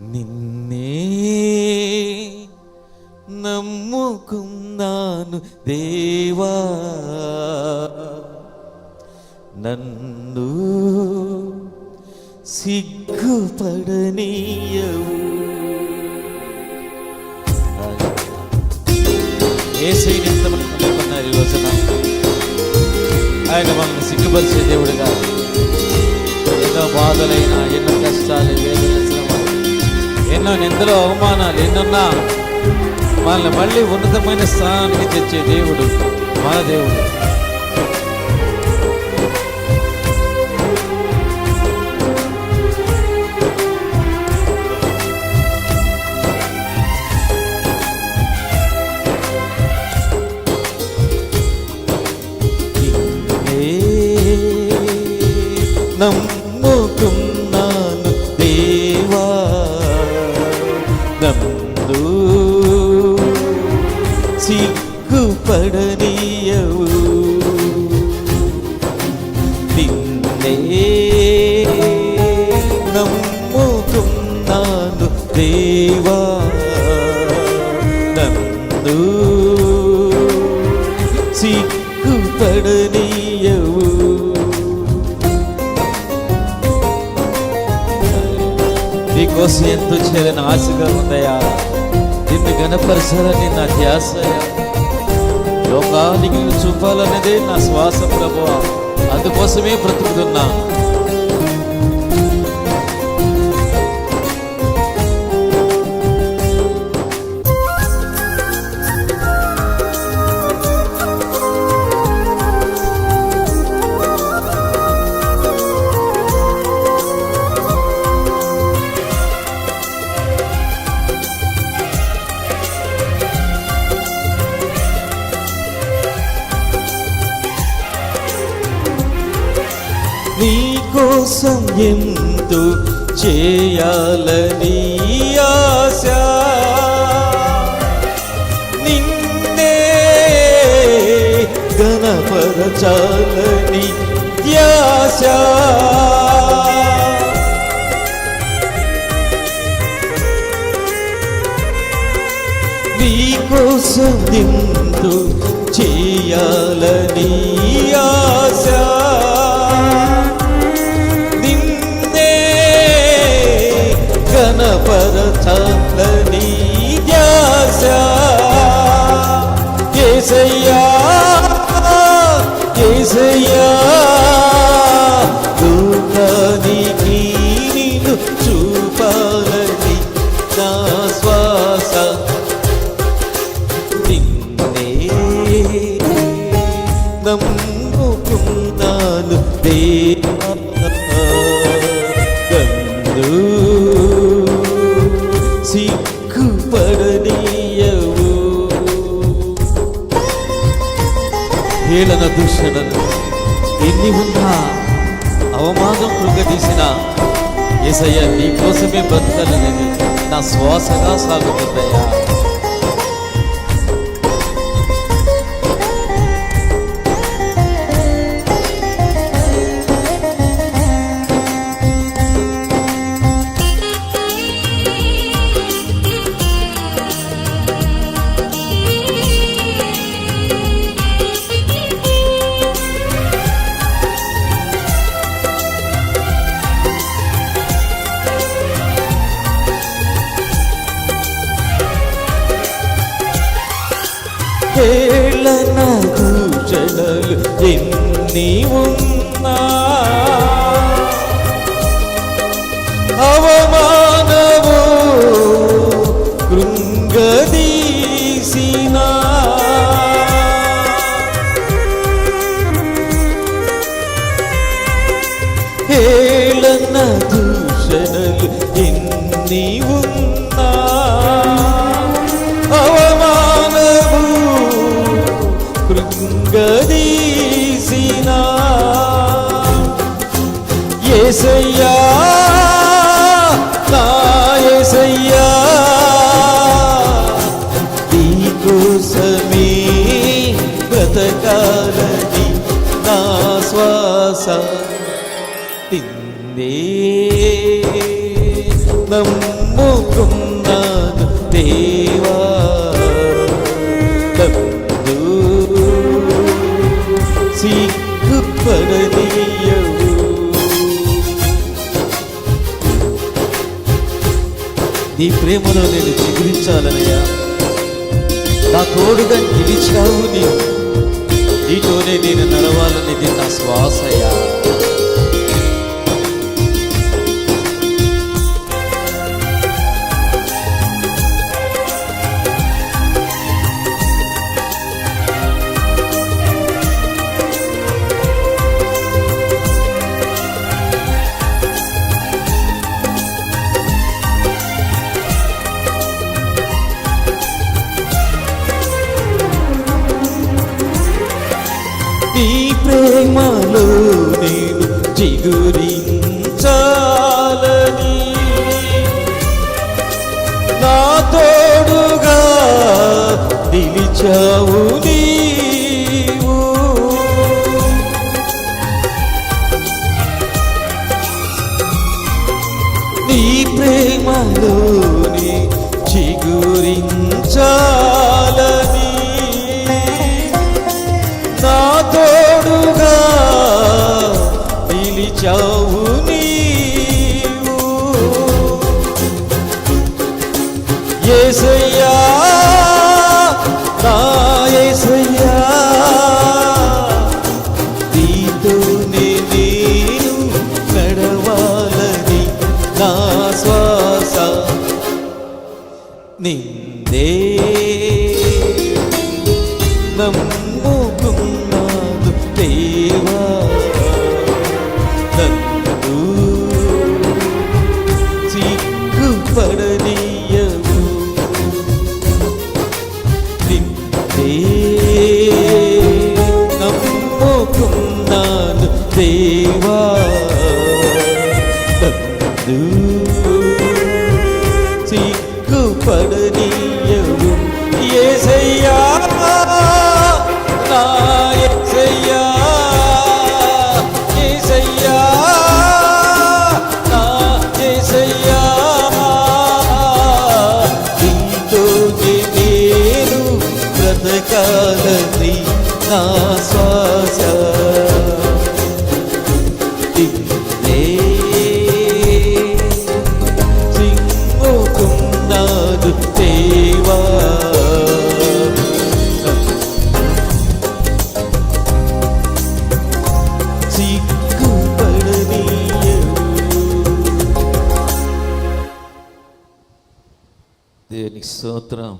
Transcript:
నిన్నే నమ్ముకున్నాను దేవా. నన్ను సిగ్గుపడనీయవు. ఏసై నిమిత్తమని నమ్ముకున్నారు ఈ రోజున ఆయన మమ్మల్ని సిగ్గుపరిచే దేవుడుగా. ఎన్నో బాధలైన ఎన్నో కష్టాలు ఎన్నో నిందలు అవమానాలు ఎన్నున్నా మనల్ని మళ్ళీ ఉన్నతమైన స్థానానికి తెచ్చే దేవుడు మన దేవుడు. పడనీయవు నిన్నే నమ్ముకున్నాను దేవా నందు సిక్కు పడనీయవు నీకోసం ఎంతో చేరని ఆశగా ఉందయా నిన్ను గణపరచాలని నా ధ్యాసయా లోకానికి నిన్ను చూపాలనేదే నా శ్వాస ప్రభు అందుకోసమే బ్రతుకుతున్నా కోసం ఎంతో చేయాలని ఆశ. నిన్నే గణపరచాలని ధ్యాస నీ కోసం ఎంతో చేయాలని ఆశ. గణపరచాలని ధ్యాస. ఏసయ్యా ఏసయ్యా హేళన దూషణలు. ఎన్ని ఉన్నా అవమానం కృంగదీసిన ఏసయ్య నీ కోసమే బ్రతకాలనేది నా శ్వాసగా సాగుతుందయ్యా కేళన దూషణలు ఎన్ని ఉన్నా ఏసయ్యా నా ఏసయ్యా. నీకోసమే బ్రతకాలని నా శ్వాస నిన్నే నమ్ము ప్రేమలో నేను చిగురించాలనయ్యా నా తోడుగా నిలిచావు నీవు. నీతోనే నేను నడవాలనేది నా శ్వాసయ్యా. నీ ప్రేమలో నేను చిగురించాలని. నా తోడుగా నిలిచావు నీవు. నీ ప్రేమలోని చిగురించాలని యేసయ్యా నా యేసయ్యా. నీతోనే నేను నడవాలని నా శ్వాస నిందే. నమ్ము బ్రతకాలని నా శ్వాస నిన్నే సింగుకున్నాను దేవా సిగ్గుపడనీయవు. దేవునికి స్తోత్రం